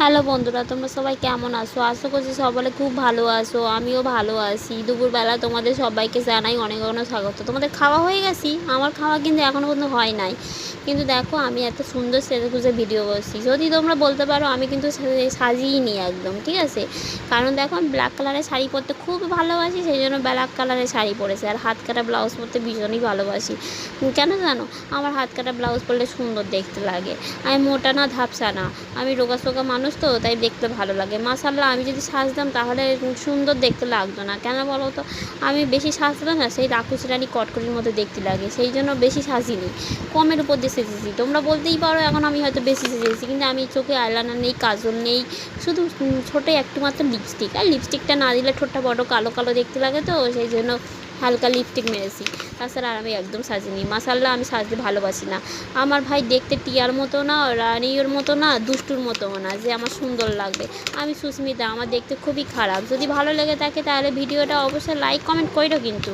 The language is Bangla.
হ্যালো বন্ধুরা, তোমরা সবাই কেমন আছো? আশা করছি সবাই খুব ভালো আছো, আমিও ভালো আছি। দুপুরবেলা তোমাদের সবাইকে জানাই অনেক অনেক স্বাগত। তোমাদের খাওয়া হয়ে গেছি? আমার খাওয়া কিন্তু এখনও পর্যন্ত হয় নাই। কিন্তু দেখো, আমি এত সুন্দর সেজে গুজে ভিডিও করছি। যদি তোমরা বলতে পারো, আমি কিন্তু সাজিয়ে একদম, ঠিক আছে? কারণ দেখো, আমি ব্ল্যাক কালারের শাড়ি পরতে খুব ভালোবাসি, সেই জন্য ব্ল্যাক কালারের শাড়ি পরেছি। আর হাত কাটা ব্লাউজ পরতে ভীষণই ভালোবাসি। কেন জানো? আমার হাত কাটা ব্লাউজ পরলে সুন্দর দেখতে লাগে। আমি মোটা না, ধাপসা না। আমি রোগা সোগা মানুষ তো, তাই দেখতে ভালো লাগে। মাসাল্লাহ আমি যদি সাজতাম তাহলে সুন্দর দেখতে লাগতো না। কেন বলো তো? আমি বেশি সাজলে না, সেই রাকুশ রানী কটকটির মতো দেখতে লাগে। সেই জন্য বেশি সাজিনি। কমের উপর দিয়ে সেজেছি তোমরা বলতেই পারো, এখন আমি হয়তো বেশি সেজেছি কিন্তু আমি চোখে আইলাইনার নেই, কাজল নেই, শুধু ছোটো একটু মাত্র লিপস্টিক আর লিপস্টিকটা না দিলে ঠোঁটটা বড় কালো কালো দেখতে লাগে তো, সেই জন্য হালকা লিপস্টিক মেরেছি। তাছাড়া আর আমি একদম সাজিনি। মাসাল্লাহ আমি সাজতে ভালোবাসি না। আমার ভাই দেখতে টিয়ার মতো না, রানির মতো না, দুষ্টুর মতো না, যে আমার সুন্দর লাগবে। আমি সুস্মিতা, আমার দেখতে খুবই খারাপ। যদি ভালো লেগে থাকে তাহলে ভিডিওটা অবশ্যই লাইক কমেন্ট করো কিন্তু।